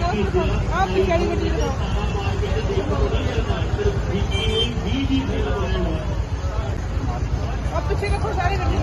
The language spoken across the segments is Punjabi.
ਆਹ ਪਿੱਛੇ ਵਾਲੀ ਗੱਡੀ ਦਿਖਾਓ ਆਹ ਪਿੱਛੇ ਦੇਖੋ ਸਾਰੇ ਗੱਡੀ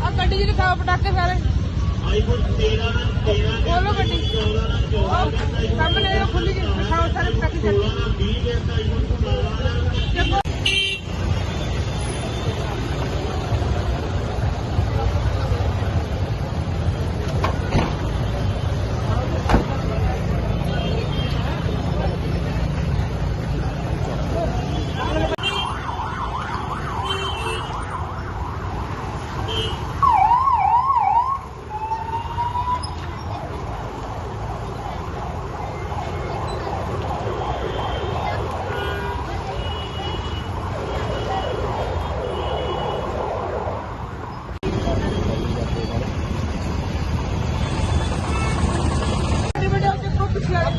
ਆਹ ਗੱਡੀ ਜੀ ਦਿਖਾਓ ਪਟਾਕੇ ਸਾਰੇ ਖੋਲੋ ਗੱਡੀ। ਆਹ ਸਾਹਮਣੇ ਉਹ ਖੁੱਲੀ ਦਿਖਾਓ ਸਾਰੇ ਪਟਾਕੇ ਚੱਲ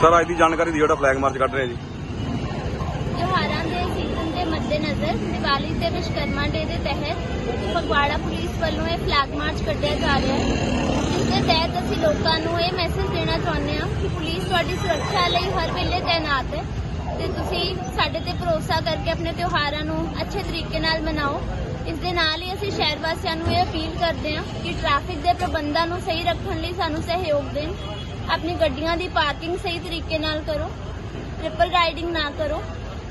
ਸਰ, ਅੱਜ ਦੀ ਜਾਣਕਾਰੀ ਦਿਓ, ਜਿਹੜਾ ਫਲੈਗ ਮਾਰਚ ਕੱਢ ਰਹੇ ਜੀ। ਤਿਉਹਾਰਾਂ ਦੇ ਸੀਜ਼ਨ ਦੇ ਮੱਦੇਨਜ਼ਰ ਦੀਵਾਲੀ ਤੇ ਵਿਸ਼ਕਰਮਾ ਡੇ ਦੇ ਤਹਿਤ ਫਗਵਾੜਾ ਪੁਲਿਸ ਵੱਲੋਂ ਇਹ ਫਲੈਗ ਮਾਰਚ ਕੱਢਿਆ ਜਾ ਰਿਹਾ ਹੈ। ਇਸ ਦੇ ਤਹਿਤ ਅਸੀਂ ਲੋਕਾਂ ਨੂੰ ਇਹ ਮੈਸੇਜ ਦੇਣਾ ਚਾਹੁੰਦੇ ਹਾਂ ਕਿ ਪੁਲਿਸ ਤੁਹਾਡੀ ਸੁਰੱਖਿਆ ਲਈ ਹਰ ਵੇਲੇ ਤਾਇਨਾਤ ਹੈ ਤੇ ਤੁਸੀਂ ਸਾਡੇ ਤੇ ਭਰੋਸਾ ਕਰਕੇ ਆਪਣੇ ਤਿਉਹਾਰਾਂ ਨੂੰ ਅੱਛੇ ਤਰੀਕੇ ਨਾਲ ਮਨਾਓ। ਇਸ ਦੇ ਨਾਲ ਹੀ ਅਸੀਂ ਸ਼ਹਿਰ ਵਾਸੀਆਂ ਨੂੰ ਇਹ ਅਪੀਲ ਕਰਦੇ ਹਾਂ ਕਿ ਟ੍ਰੈਫਿਕ ਦੇ ਪ੍ਰਬੰਧਾਂ ਨੂੰ ਸਹੀ ਰੱਖਣ ਲਈ ਸਾਨੂੰ ਸਹਿਯੋਗ ਦੇਣ। ਆਪਣੀ ਗੱਡੀਆਂ ਦੀ ਪਾਰਕਿੰਗ ਸਹੀ ਤਰੀਕੇ ਨਾਲ ਕਰੋ ਟ੍ਰਿਪਲ ਰਾਈਡਿੰਗ ਨਾ ਕਰੋ,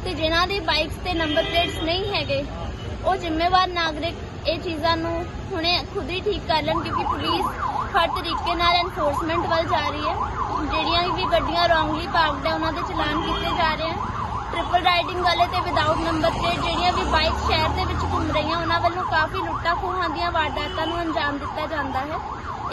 ਤੇ ਜਿਨ੍ਹਾਂ ਦੀ ਬਾਈਕਸ ਤੇ ਨੰਬਰ ਪਲੇਟਸ ਨਹੀਂ ਹੈਗੇ, ਉਹ ਜ਼ਿੰਮੇਵਾਰ ਨਾਗਰਿਕ ਇਹ ਚੀਜ਼ਾਂ ਨੂੰ ਹੁਣੇ ਖੁਦ ਹੀ ਠੀਕ ਕਰ ਲੈਣ ਕਿਉਂਕਿ ਪੁਲਿਸ ਹਰ ਤਰੀਕੇ ਨਾਲ ਐਨਫੋਰਸਮੈਂਟ ਵੱਲ ਜਾ ਰਹੀ ਹੈ। ਜਿਹੜੀਆਂ ਵੀ ਗੱਡੀਆਂ ਰੋਂਗਲੀ ਪਾਰਕਡ ਹੈ, ਉਹਨਾਂ ਦੇ ਚਲਾਨ ਕੀਤੇ ਜਾ ਰਹੇ ਹਨ। ਟ੍ਰਿਪਲ ਰਾਈਡਿੰਗ ਵਾਲੇ ਤੇ ਵਿਦਆਊਟ ਨੰਬਰ ਪਲੇਟ ਜਿਹੜੀਆਂ ਵੀ ਬਾਈਕ ਸ਼ਹਿਰ ਦੇ ਵਿੱਚ ਘੁੰਮ ਰਹੀਆਂ, ਉਹਨਾਂ ਵੱਲੋਂ ਕਾਫੀ ਲੁੱਟਾਂ ਖੋਹਾਂ ਦੀਆਂ ਵਾਰਦਾਤਾਂ ਨੂੰ ਅੰਜਾਮ ਦਿੱਤਾ ਜਾਂਦਾ ਹੈ।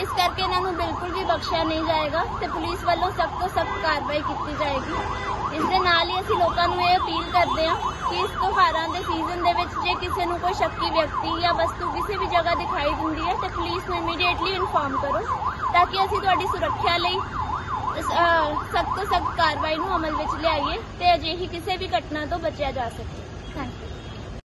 ਇਸ ਕਰਕੇ ਇਹਨਾਂ ਨੂੰ ਬਿਲਕੁਲ ਵੀ ਬਖਸ਼ਿਆ ਨਹੀਂ ਜਾਏਗਾ ਤੇ ਪੁਲਿਸ ਵੱਲੋਂ ਸਖਤ ਤੋਂ ਸਖਤ ਕਾਰਵਾਈ ਕੀਤੀ ਜਾਏਗੀ। ਇਸ ਦੇ ਨਾਲ ਹੀ ਅਸੀਂ ਲੋਕਾਂ ਨੂੰ ਇਹ ਅਪੀਲ ਕਰਦੇ ਹਾਂ ਕਿ ਇਸ ਤਿਉਹਾਰਾਂ ਦੇ ਸੀਜ਼ਨ ਦੇ ਵਿੱਚ ਜੇ ਕਿਸੇ ਨੂੰ ਕੋਈ ਸ਼ੱਕੀ ਵਿਅਕਤੀ ਜਾਂ ਵਸਤੂ ਕਿਸੇ ਵੀ ਜਗ੍ਹਾ ਦਿਖਾਈ ਦਿੰਦੀ ਹੈ ਤੇ ਪੁਲਿਸ ਨੂੰ ਇਮੀਡੀਏਟਲੀ ਇਨਫੋਰਮ ਕਰੋ ਤਾਂ ਕਿ ਅਸੀਂ ਤੁਹਾਡੀ ਸੁਰੱਖਿਆ ਲਈ ਸਖਤ ਤੋਂ ਸਖਤ ਕਾਰਵਾਈ ਨੂੰ ਅਮਲ ਵਿੱਚ ਲਿਆਈਏ ਤੇ ਅਜਿਹੀ ਕਿਸੇ ਵੀ ਘਟਨਾ ਤੋਂ ਬਚਿਆ ਜਾ ਸਕੇ।